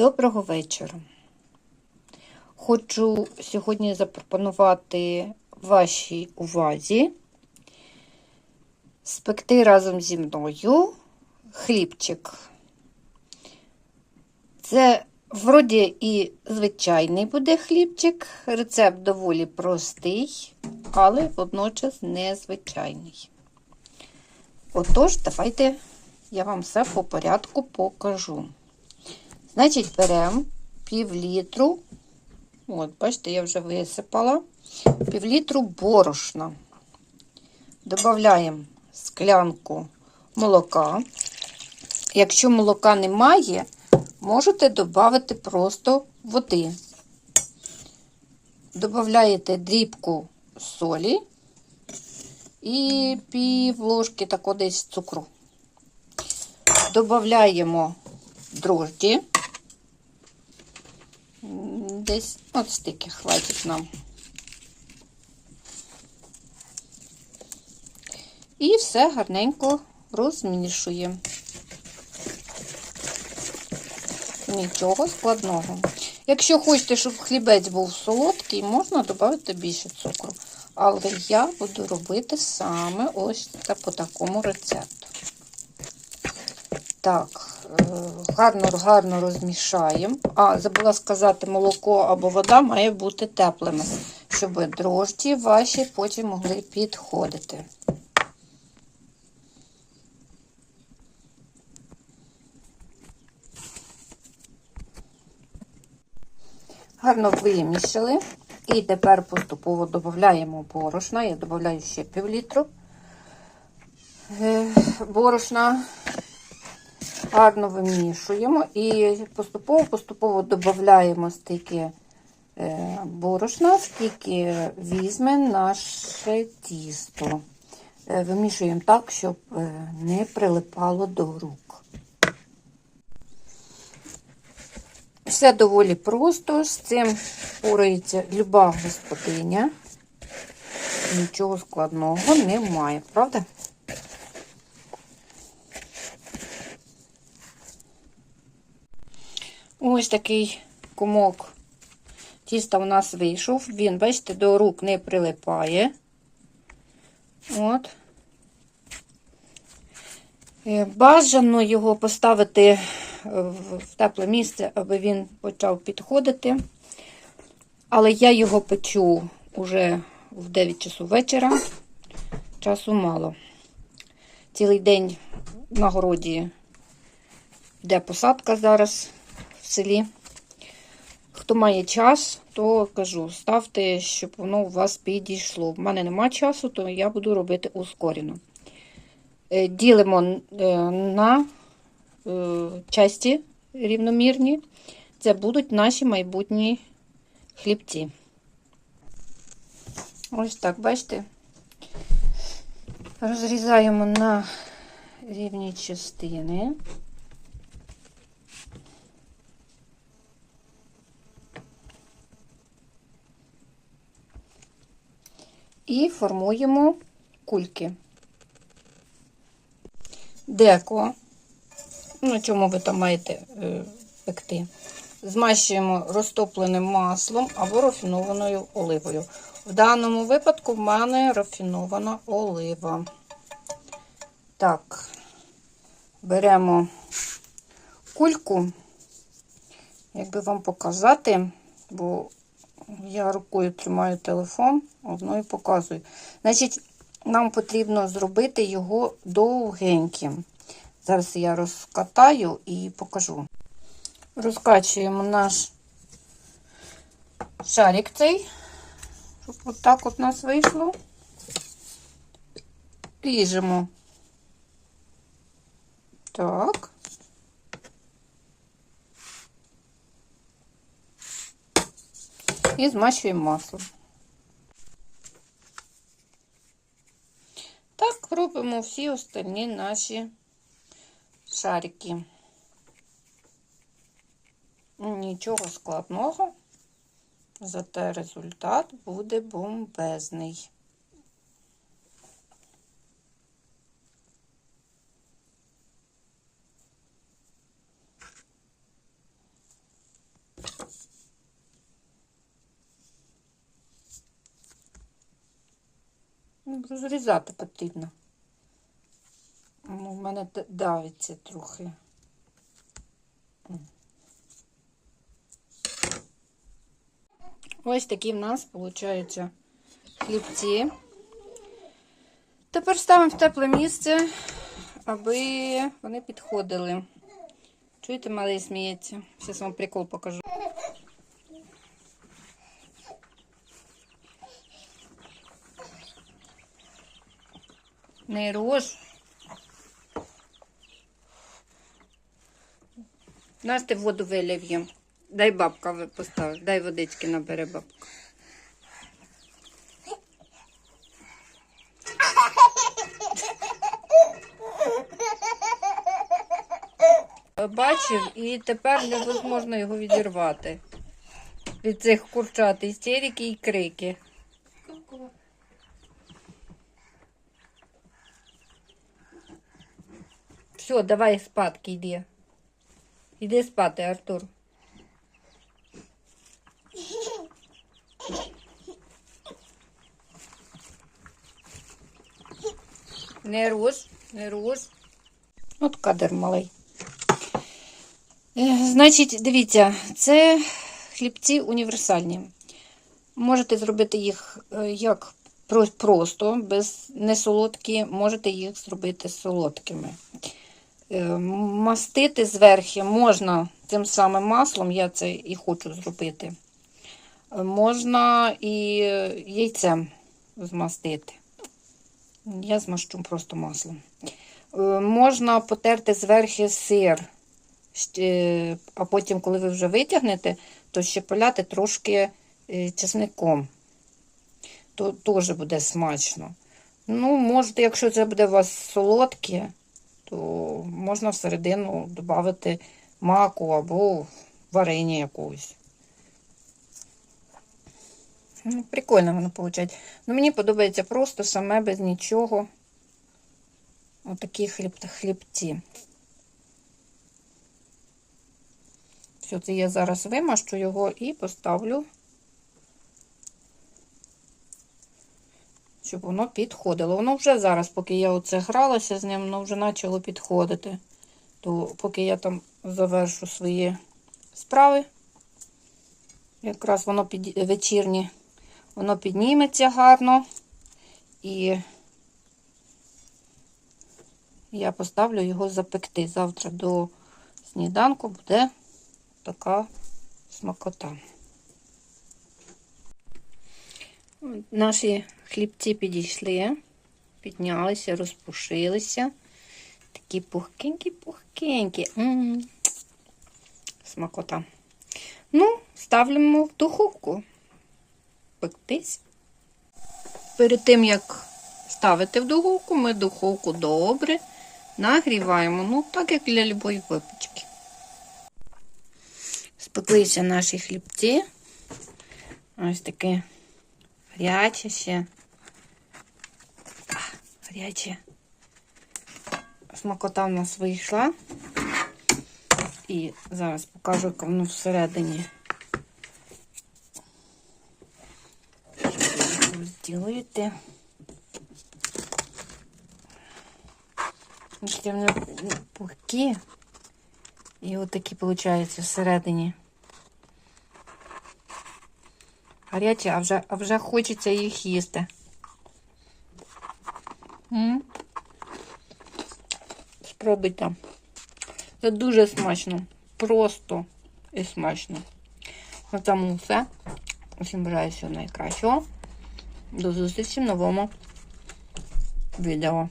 Доброго вечора. Хочу сьогодні запропонувати вашій увазі спекти разом зі мною хлібчик. Це вроді і звичайний буде хлібчик. Рецепт доволі простий, але водночас незвичайний. Отож, давайте я вам все по порядку покажу. Значить, беремо пів літру, от, бачите, я вже висипала, пів літру борошна. Додаємо склянку молока. Якщо молока немає, можете додати просто води. Додаєте дрібку солі і пів ложки тако десь цукру. Додаємо дрожджі. Десь от стільки хватить нам. І все гарненько розмішуємо. Нічого складного. Якщо хочете, щоб хлібець був солодкий, можна додати більше цукру. Але я буду робити саме ось по такому рецепту. Так, гарно-гарно розмішаємо. А, забула сказати, молоко або вода має бути теплими, щоб дрожджі ваші потім могли підходити. Гарно вимішали. І тепер поступово додаємо борошна. Я додаю ще пів літру борошна. Гарно вимішуємо і поступово-поступово додаємо стільки борошна, скільки візьме наше тісто. Вимішуємо так, щоб не прилипало до рук. Все доволі просто, з цим порається люба господиня. Нічого складного немає, правда? Ось такий комок тіста у нас вийшов. Він, бачите, до рук не прилипає. От. Е, бажано його поставити в тепле місце, аби він почав підходити. Але я його печу уже в 9 часу вечора. Часу мало. Цілий день на городі йде посадка зараз селі. Хто має час, то кажу, ставте, щоб воно у вас підійшло. В мене нема часу, то я буду робити ускорено. Е, ділимо е, на е, часті рівномірні. Це будуть наші майбутні хлібці. Ось так, бачите? Розрізаємо на рівні частини. І формуємо кульки. Деко, на чому ви там маєте е, пекти, змащуємо розтопленим маслом або рафінованою оливою. В даному випадку в мене рафінована олива. Так, беремо кульку, як би вам показати, бо я рукою тримаю телефон, одною показую. Значить, нам потрібно зробити його довгеньким. Зараз я розкатаю і покажу. Розкачуємо наш шарик цей, щоб отак от нас вийшло. Ріжемо. Так. І змащуємо маслом. Так робимо всі остальні наші шарики. Нічого складного, зате результат буде бомбезний. Розрізати потрібно. Ну, У мене давиться трохи. Ось такі в нас виходять хлібці. Тепер ставимо в тепле місце, аби вони підходили. Чуєте, малий сміється? Зараз вам прикол покажу. Не рож. Настя воду вилів'єм. Дай бабка поставить, дай водички набере бабка. Бачив, і тепер невозможно його відірвати. Від цих курчат істерики і крики. Все, давай спадки йди. Іди спати, Артур. Не руш, не руш. От кадр малий. Е, Значить, дивіться, це хлібці універсальні. Можете зробити їх е, як просто, без не солодкі, можете їх зробити солодкими. Е, Мастити зверху можна тим самим маслом, я це і хочу зробити. Е, Можна і яйцем змастити. Я змащу просто маслом. Е, Можна потерти зверху сир, а потім, коли ви вже витягнете, то ще поляти трошки чесником. То теж буде смачно. Ну, можете, якщо це буде у вас солодке, то можна всередину додати маку або варення якогось. Ну, прикольно воно виходить. Ну, мені подобається просто саме без нічого. Отакі хліб, хлібці. Все, це я зараз вимащу його і поставлю, щоб воно підходило. Воно вже зараз, поки я оце гралася з ним, воно вже почало підходити. То поки я там завершу свої справи, якраз воно під вечірнє, воно підніметься гарно. І я поставлю його запекти. Завтра до сніданку буде така смакота. Наші хлібці підійшли, піднялися, розпушилися. Такі пухкенькі-пухкенькі. Смакота. Ну, ставимо в духовку. Пектись. Перед тим, як ставити в духовку, ми духовку добре нагріваємо. Ну, так як для любої випічки. Спеклися наші хлібці. Ось таке гаряче ще. А. Смакота в нас вийшла. І зараз покажу, яка воно всередині. Розділити. Вони пухкі. І отакі, виходить, всередині. Гарячі, а вже, а вже хочеться їх їсти. М? Спробуйте. Це дуже смачно. Просто і смачно. На цьому все. Усім бажаю всього найкращого. До зустрічі в новому відео.